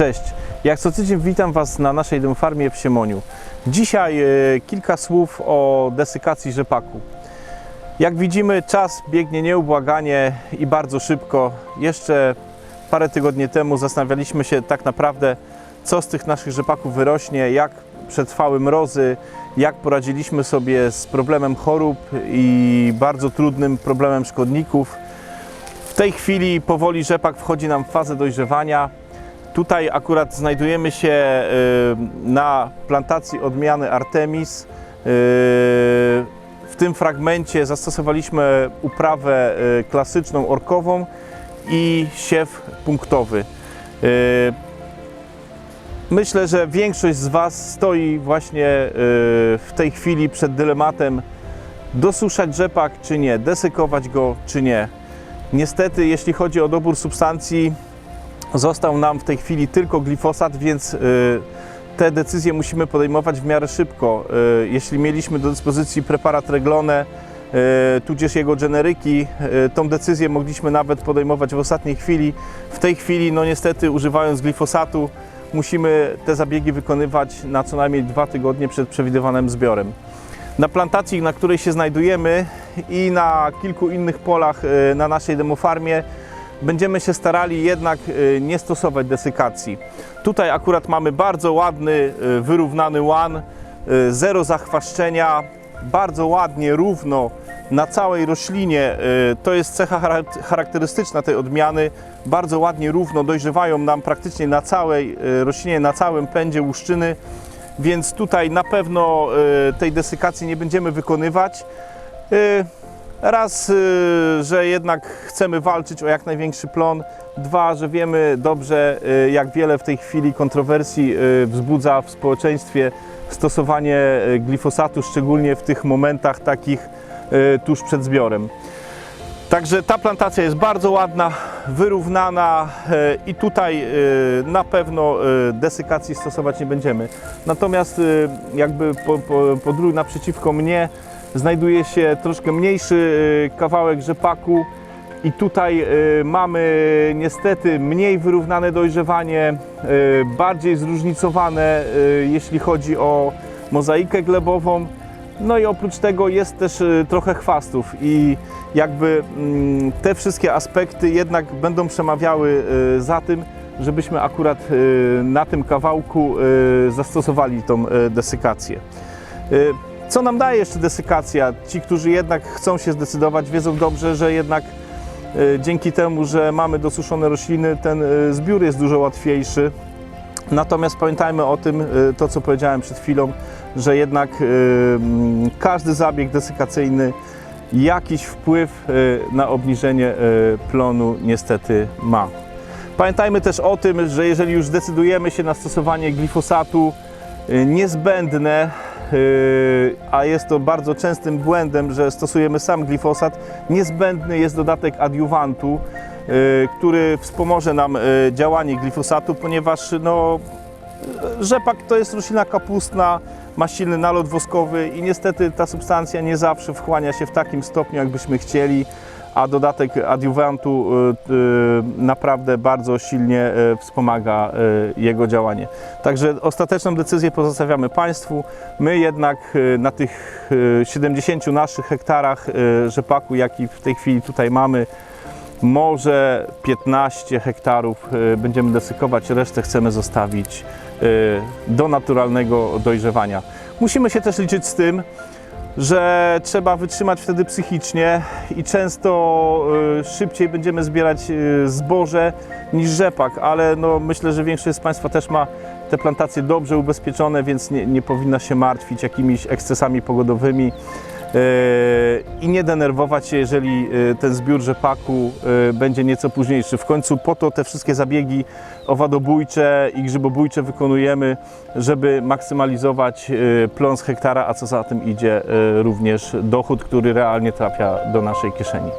Cześć, jak co tydzień witam Was na naszej demofarmie w Siemoniu. Dzisiaj e, kilka słów o desykacji rzepaku. Jak widzimy, czas biegnie nieubłaganie i bardzo szybko. Jeszcze parę tygodni temu zastanawialiśmy się tak naprawdę, co z tych naszych rzepaków wyrośnie, jak przetrwały mrozy, jak poradziliśmy sobie z problemem chorób i bardzo trudnym problemem szkodników. W tej chwili powoli rzepak wchodzi nam w fazę dojrzewania. Tutaj akurat znajdujemy się y, na plantacji odmiany Artemis. Y, W tym fragmencie zastosowaliśmy uprawę y, klasyczną orkową i siew punktowy. Myślę, że większość z Was stoi właśnie w tej chwili przed dylematem dosuszać rzepak czy nie, desykować go czy nie. Niestety, jeśli chodzi o dobór substancji, Został nam w tej chwili tylko glifosat, więc y, te decyzje musimy podejmować w miarę szybko. Y, Jeśli mieliśmy do dyspozycji preparat Reglone, y, tudzież jego generyki, tą decyzję mogliśmy nawet podejmować w ostatniej chwili. W tej chwili, no niestety, używając glifosatu, musimy te zabiegi wykonywać na co najmniej dwa tygodnie przed przewidywanym zbiorem. Na plantacji, na której się znajdujemy i na kilku innych polach na naszej demofarmie, będziemy się starali jednak y, nie stosować desykacji. Tutaj akurat mamy bardzo ładny, y, wyrównany łan, y, zero zachwaszczenia, bardzo ładnie, równo na całej roślinie. To jest cecha charak- charakterystyczna tej odmiany. Bardzo ładnie, równo dojrzewają nam praktycznie na całej roślinie, na całym pędzie łuszczyny, więc tutaj na pewno tej desykacji nie będziemy wykonywać. Raz, y, że jednak chcemy walczyć o jak największy plon. Dwa, że wiemy dobrze, y, jak wiele w tej chwili kontrowersji y, wzbudza w społeczeństwie stosowanie glifosatu, szczególnie w tych momentach takich tuż przed zbiorem. Także ta plantacja jest bardzo ładna, wyrównana i tutaj na pewno desykacji stosować nie będziemy. Natomiast jakby po, po, po drugie naprzeciwko mnie znajduje się troszkę mniejszy e, kawałek rzepaku i tutaj e, mamy niestety mniej wyrównane dojrzewanie, e, bardziej zróżnicowane jeśli chodzi o mozaikę glebową. No i oprócz tego jest też y, trochę chwastów i jakby mm, te wszystkie aspekty jednak będą przemawiały y, za tym, żebyśmy akurat y, na tym kawałku y, zastosowali tą y, desykację. Co nam daje jeszcze desykacja? Ci, którzy jednak chcą się zdecydować, wiedzą dobrze, że jednak y, dzięki temu, że mamy dosuszone rośliny, ten y, zbiór jest dużo łatwiejszy. Natomiast pamiętajmy o tym, y, to co powiedziałem przed chwilą, że jednak każdy zabieg desykacyjny jakiś wpływ na obniżenie plonu niestety ma. Pamiętajmy też o tym, że jeżeli już decydujemy się na stosowanie glifosatu, niezbędne, a jest to bardzo częstym błędem, że stosujemy sam glifosat, niezbędny jest dodatek adiuwantu, y, który wspomoże nam y, działanie glifosatu, ponieważ no, rzepak to jest roślina kapustna, ma silny nalot woskowy i niestety ta substancja nie zawsze wchłania się w takim stopniu, jakbyśmy chcieli, a dodatek adiuwantu y, y, naprawdę bardzo silnie y, wspomaga jego działanie. Także ostateczną decyzję pozostawiamy Państwu. My jednak na tych y, 70 naszych hektarach rzepaku, jaki w tej chwili tutaj mamy, może 15 hektarów będziemy desykować, resztę chcemy zostawić do naturalnego dojrzewania. Musimy się też liczyć z tym, że trzeba wytrzymać wtedy psychicznie i często y, szybciej będziemy zbierać y, zboże niż rzepak, ale no, myślę, że większość z Państwa też ma te plantacje dobrze ubezpieczone, więc nie, nie powinna się martwić jakimiś ekscesami pogodowymi i nie denerwować się, jeżeli yy, ten zbiór rzepaku yy, będzie nieco późniejszy. W końcu po to te wszystkie zabiegi owadobójcze i grzybobójcze wykonujemy, żeby maksymalizować yy, plon z hektara, a co za tym idzie yy, również dochód, który realnie trafia do naszej kieszeni.